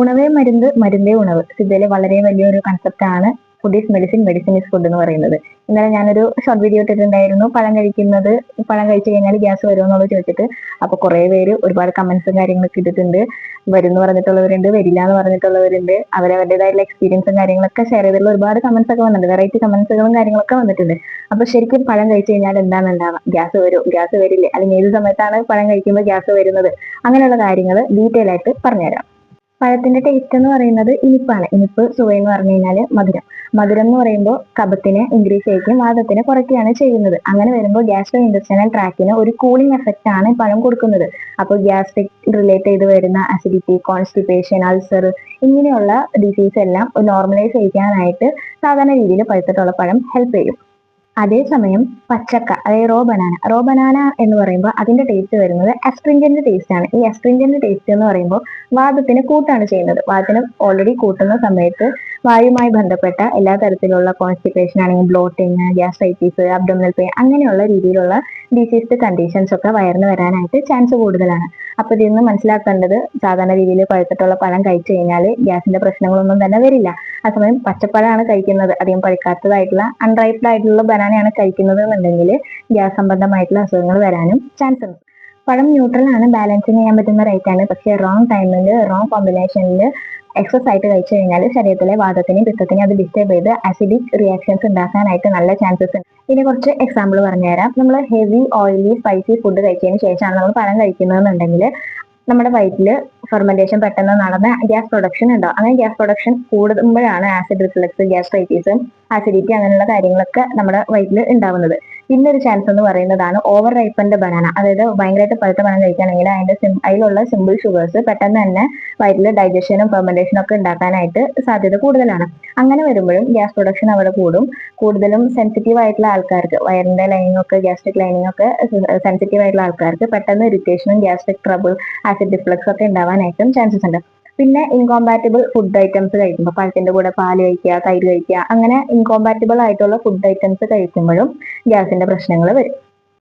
ഉണവേ മരുന്ന് മരുന്നേ ഉണവ്. സിദ്ധയിലെ വളരെ വലിയൊരു കൺസെപ്റ്റ് ആണ് food is medicine medicine is food എന്ന് പറയുന്നത്. ഇന്നലെ ഞാനൊരു ഷോർട്ട് വീഡിയോ ഇട്ടിട്ടുണ്ടായിരുന്നു. പഴം കഴിക്കുന്നത് പഴം കഴിച്ചു കഴിഞ്ഞാൽ ഗ്യാസ് വരുമെന്നുള്ളത് ചോദിച്ചിട്ട് അപ്പൊ കുറെ പേര് ഒരുപാട് കമന്റ്സും കാര്യങ്ങളൊക്കെ ഇട്ടിട്ടുണ്ട്. വരും എന്ന് പറഞ്ഞിട്ടുള്ളവരുണ്ട് വരില്ല എന്ന് പറഞ്ഞിട്ടുള്ളവരുണ്ട്. അവരവരുടേതായിട്ടുള്ള എക്സ്പീരിയൻസും കാര്യങ്ങളൊക്കെ ഷെയർ ചെയ്തിട്ടുള്ള ഒരുപാട് കമന്റ്സ് ഒക്കെ വന്നിട്ടുണ്ട്. വെറൈറ്റി കമന്റ്സുകളും കാര്യങ്ങളൊക്കെ വന്നിട്ടുണ്ട്. അപ്പൊ ശരിക്കും പഴം കഴിച്ചു കഴിഞ്ഞാൽ എന്താണ് ഉണ്ടാവുക ഗ്യാസ് വരും ഗ്യാസ് വരില്ലേ? അല്ലെങ്കിൽ ഏത് സമയത്താണ് പഴം കഴിക്കുമ്പോൾ ഗ്യാസ് വരുന്നത്? അങ്ങനെയുള്ള കാര്യങ്ങൾ ഡീറ്റെയിൽ ആയിട്ട് പറഞ്ഞുതരാം. പഴത്തിന്റെ ടേസ്റ്റ് എന്ന് പറയുന്നത് ഇനിപ്പാണ്. ഇനിപ്പ് സുഖ എന്ന് പറഞ്ഞു കഴിഞ്ഞാൽ മധുരം. മധുരം എന്ന് പറയുമ്പോൾ കഫത്തിനെ ഇൻക്രീസ് ചെയ്യിക്കും വാദത്തിനെ കുറയ്ക്കുകയാണ് ചെയ്യുന്നത്. അങ്ങനെ വരുമ്പോൾ ഗ്യാസ്ട്രോ ഇൻഡസ്ട്രിയൽ ട്രാക്കിന് ഒരു കൂളിംഗ് എഫക്റ്റ് ആണ് പഴം കൊടുക്കുന്നത്. അപ്പോൾ ഗ്യാസ്ട്രിക് റിലേറ്റ് ചെയ്ത് വരുന്ന അസിഡിറ്റി കോൺസ്റ്റിപ്പേഷൻ അൾസർ ഇങ്ങനെയുള്ള ഡിസീസ് എല്ലാം നോർമലൈസ് ചെയ്യിക്കാനായിട്ട് സാധാരണ രീതിയിൽ പഴുത്തിട്ടുള്ള പഴം ഹെൽപ്പ് ചെയ്യും. അതേസമയം പച്ചക്ക അതായത് റോ ബനാന റോ ബനാന എന്ന് പറയുമ്പോൾ അതിന്റെ ടേസ്റ്റ് വരുന്നത് എസ്ട്രിഞ്ചന്റ് ടേസ്റ്റ് ആണ്. ഈ എസ്ട്രിഞ്ചന്റ് ടേസ്റ്റ് എന്ന് പറയുമ്പോൾ വാദത്തിന് കൂട്ടാണ് ചെയ്യുന്നത്. വാദത്തിന് ഓൾറെഡി കൂട്ടുന്ന സമയത്ത് വായുമായി ബന്ധപ്പെട്ട എല്ലാ തരത്തിലുള്ള കോൺസ്റ്റിപ്പേഷൻ ആണെങ്കിൽ ബ്ലോട്ടിങ് ഗ്യാസ്ട്രൈറ്റിസ് അബ്ഡോമിനൽ പെയിൻ അങ്ങനെയുള്ള രീതിയിലുള്ള ഡിസീസ്ഡ് കണ്ടീഷൻസ് ഒക്കെ വയറിന് വരാനായിട്ട് ചാൻസ് കൂടുതലാണ്. അപ്പൊ ഇതിൽ നിന്ന് മനസ്സിലാക്കേണ്ടത് സാധാരണ രീതിയിൽ പഴുത്തിട്ടുള്ള പഴം കഴിച്ചു കഴിഞ്ഞാൽ ഗ്യാസിന്റെ പ്രശ്നങ്ങളൊന്നും തന്നെ വരില്ല. ആ സമയം പച്ചപ്പഴമാണ് കഴിക്കുന്നത്. അധികം പഴുക്കാത്തതായിട്ടുള്ള അൺറൈപ്ഡ് ആയിട്ടുള്ള ബനാനയാണ് കഴിക്കുന്നത് എന്നുണ്ടെങ്കിൽ ഗ്യാസ് സംബന്ധമായിട്ടുള്ള അസുഖങ്ങൾ വരാനും ചാൻസ് ഉണ്ട്. പഴം ന്യൂട്രൽ ആണ് ബാലൻസിങ് ചെയ്യാൻ പറ്റുന്ന റേറ്റ് ആണ്. പക്ഷേ റോങ് ടൈമിൽ റോങ് കോമ്പിനേഷനിൽ എക്സസ് ആയിട്ട് കഴിച്ചു കഴിഞ്ഞാൽ ശരീരത്തിലെ വാദത്തിനെയും പിത്തത്തിനെയും അത് ഡിസ്റ്റർബ് ചെയ്ത് അസിഡിക് റിയാക്ഷൻസ് ഉണ്ടാക്കാനായിട്ട് നല്ല ചാൻസസ് ഉണ്ട്. ഇനി കുറച്ച് എക്സാമ്പിൾ പറഞ്ഞുതരാം. നമ്മൾ ഹെവി ഓയിലി സ്പൈസി ഫുഡ് കഴിച്ചതിന് ശേഷമാണ് നമ്മൾ പഴം കഴിക്കുന്നതെന്നുണ്ടെങ്കിൽ നമ്മുടെ വയറ്റിൽ ഫെർമെന്റേഷൻ പെട്ടെന്ന് നടന്ന ഗ്യാസ് പ്രൊഡക്ഷൻ ഉണ്ടാവും. അങ്ങനെ ഗ്യാസ് പ്രൊഡക്ഷൻ കൂടുമ്പോഴാണ് ആസിഡ് റിഫ്ലക്സ് ഗ്യാസ്ട്രൈറ്റീസ് ആസിഡിറ്റി അങ്ങനെയുള്ള കാര്യങ്ങളൊക്കെ നമ്മുടെ വയറ്റിൽ ഉണ്ടാവുന്നത്. പിന്നെ ഒരു ചാൻസ് എന്ന് പറയുന്നതാണ് ഓവർ റൈപ്പന്റെ ബനാന അതായത് ഭയങ്കരമായിട്ട് പഴുത്ത ബനാന കഴിക്കുകയാണെങ്കിൽ അതിന്റെ സിം അതിലുള്ള സിമ്പിൾ ഷുഗേഴ്സ് പെട്ടെന്ന് തന്നെ വയറ്റിൽ ഡൈജഷനും ഫെർമെന്റേഷനും ഒക്കെ ഉണ്ടാക്കാനായിട്ട് സാധ്യത കൂടുതലാണ്. അങ്ങനെ വരുമ്പോഴും ഗ്യാസ് പ്രൊഡക്ഷൻ അവിടെ കൂടും. കൂടുതലും സെൻസിറ്റീവ് ആയിട്ടുള്ള ആൾക്കാർക്ക് വയറിന്റെ ലൈനിങ് ഒക്കെ ഗ്യാസ്ട്രിക് ലൈനിങ് ഒക്കെ സെൻസിറ്റീവ് ആയിട്ടുള്ള ആൾക്കാർക്ക് പെട്ടെന്ന് ഇറിറ്റേഷനും ഗ്യാസ്ട്രിക് ട്രബിൾ ആസിഡ് ഡിഫ്ലക്സ് ഒക്കെ ഉണ്ടാവാനായിട്ടും ചാൻസസ് ഉണ്ട്. പിന്നെ ഇൻകോമ്പാറ്റബിൾ ഫുഡ് ഐറ്റംസ് കഴിക്കുമ്പോൾ പഴത്തിന്റെ കൂടെ പാൽ കഴിക്കുക തൈര് കഴിക്കുക അങ്ങനെ ഇൻകോമ്പാറ്റബിൾ ആയിട്ടുള്ള ഫുഡ് ഐറ്റംസ് കഴിക്കുമ്പോഴും ഗ്യാസിന്റെ പ്രശ്നങ്ങൾ വരും.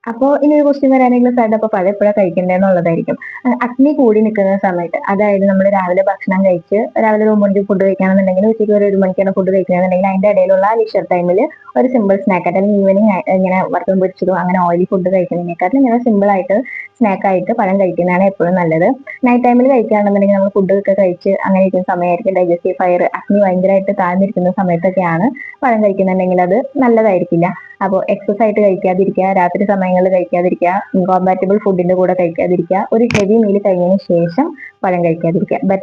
അപ്പോൾ ഇനി ഒരു ക്വസ്റ്റ്യൻ വരാനെങ്കിലും സാറിന്റെ അപ്പോൾ പഴം എപ്പോഴാണ് കഴിക്കേണ്ടതെന്നുള്ളതായിരിക്കും അഹ് അഗ്നി കൂടി നിൽക്കുന്ന സമയത്ത് അതായത് നമ്മൾ രാവിലെ ഭക്ഷണം കഴിച്ച് രാവിലെ ഒരു മണിക്ക് ഫുഡ് കഴിക്കുകയാണെന്നുണ്ടെങ്കിൽ ഉച്ചയ്ക്ക് ഒരു ഒരു മണിക്കാണ് ഫുഡ് കഴിക്കുകയാണെന്നുണ്ടെങ്കിൽ അതിന്റെ ഇടയിലുള്ള ലിഷർ ടൈമിൽ ഒരു സിമ്പിൾ സ്നാക്ക് ആയിട്ട് അല്ലെങ്കിൽ ഈവനിങ് ഇങ്ങനെ വറുത്തും പൊരിച്ചതും അങ്ങനെ ഓയിലി ഫുഡ് കഴിക്കുന്നതിനേക്കാളും ഇങ്ങനെ സിമ്പിൾ ആയിട്ട് സ്നാക്ക് ആയിട്ട് പഴം കഴിക്കുന്നതാണ് എപ്പോഴും നല്ലത്. നൈറ്റ് ടൈമിൽ കഴിക്കുകയാണെന്നുണ്ടെങ്കിൽ നമ്മൾ ഫുഡ് ഒക്കെ കഴിച്ച് അങ്ങനെ ഇരിക്കുന്ന സമയമായിരിക്കും ഡൈജസ്റ്റീവ് ഫയർ അഗ്നി ഭയങ്കരമായിട്ട് താഴ്ന്നിരിക്കുന്ന സമയത്തൊക്കെയാണ് പഴം കഴിക്കുന്നുണ്ടെങ്കിൽ അത് നല്ലതായിരിക്കില്ല. അപ്പോൾ എക്സസ് ആയിട്ട് കഴിക്കാതിരിക്കുക രാത്രി സമയങ്ങളിൽ കഴിക്കാതിരിക്കുക ഇൻകോമ്പാറ്റബിൾ ഫുഡിന്റെ കൂടെ കഴിക്കാതിരിക്കുക ഒരു ഹെവി മീൽ കഴിഞ്ഞതിന് ശേഷം പഴം കഴിക്കാതിരിക്കുക. ബെറ്റർ